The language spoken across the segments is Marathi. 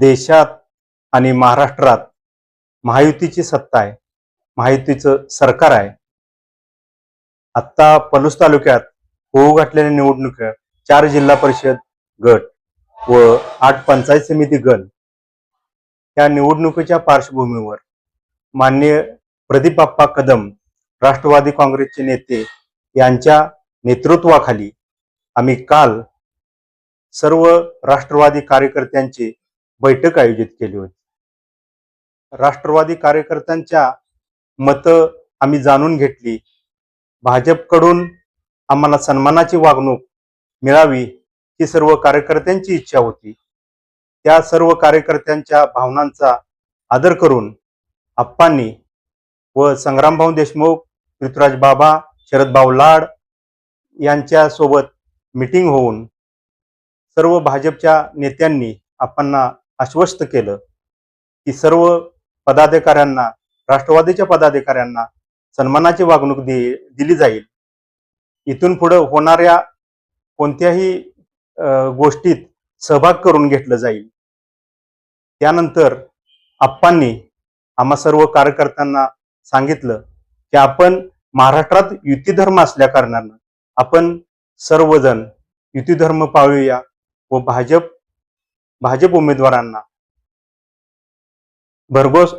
देशात आणि महाराष्ट्रात महायुतीची सत्ता आहे महायुतीचं सरकार आहे. आत्ता पलूस तालुक्यात होऊ घातलेल्या निवडणुका चार जिल्हा परिषद गट व आठ पंचायत समिती गण या निवडणुकीच्या पार्श्वभूमीवर माननीय प्रदीप बाप्पा कदम राष्ट्रवादी काँग्रेसचे नेते यांच्या नेतृत्वाखाली आम्ही काल सर्व राष्ट्रवादी कार्यकर्त्यांची बैठक आयोजित केली होती. राष्ट्रवादी कार्यकर्त्यांच्या मतं आम्ही जाणून घेतली. भाजपकडून आम्हाला सन्मानाची वागणूक मिळावी ही सर्व कार्यकर्त्यांची इच्छा होती. त्या सर्व कार्यकर्त्यांच्या भावनांचा आदर करून आप्पांनी व संग्रामभाऊ देशमुख पृथ्वीराज बाबा शरदभाऊ लाड यांच्यासोबत मिटिंग होऊन सर्व भाजपच्या नेत्यांनी आप्पांना आश्वस्त केलं की सर्व पदाधिकाऱ्यांना राष्ट्रवादीच्या पदाधिकाऱ्यांना सन्मानाची वागणूक दि दिली जाईल. इथून पुढं होणाऱ्या कोणत्याही गोष्टीत सहभाग करून घेतलं जाईल. त्यानंतर आप्पांनी आम्हा सर्व कार्यकर्त्यांना सांगितलं की आपण महाराष्ट्रात युतीधर्म असल्याकारणानं असल्या कारणानं आपण सर्वजण युतीधर्म पाळूया व भाजप भाजप उमेदवारांना भरघोस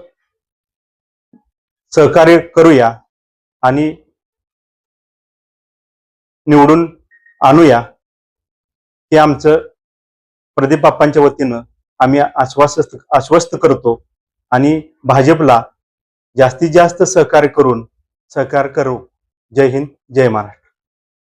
सहकार्य करूया आणि निवडून आणूया हे आमचं प्रदीप बाप्पांच्या वतीनं आम्ही आश्वास्त आश्वस्त करतो आणि भाजपला जास्तीत जास्त सहकार्य करून सहकार्य करू. जय हिंद जय महाराष्ट्र.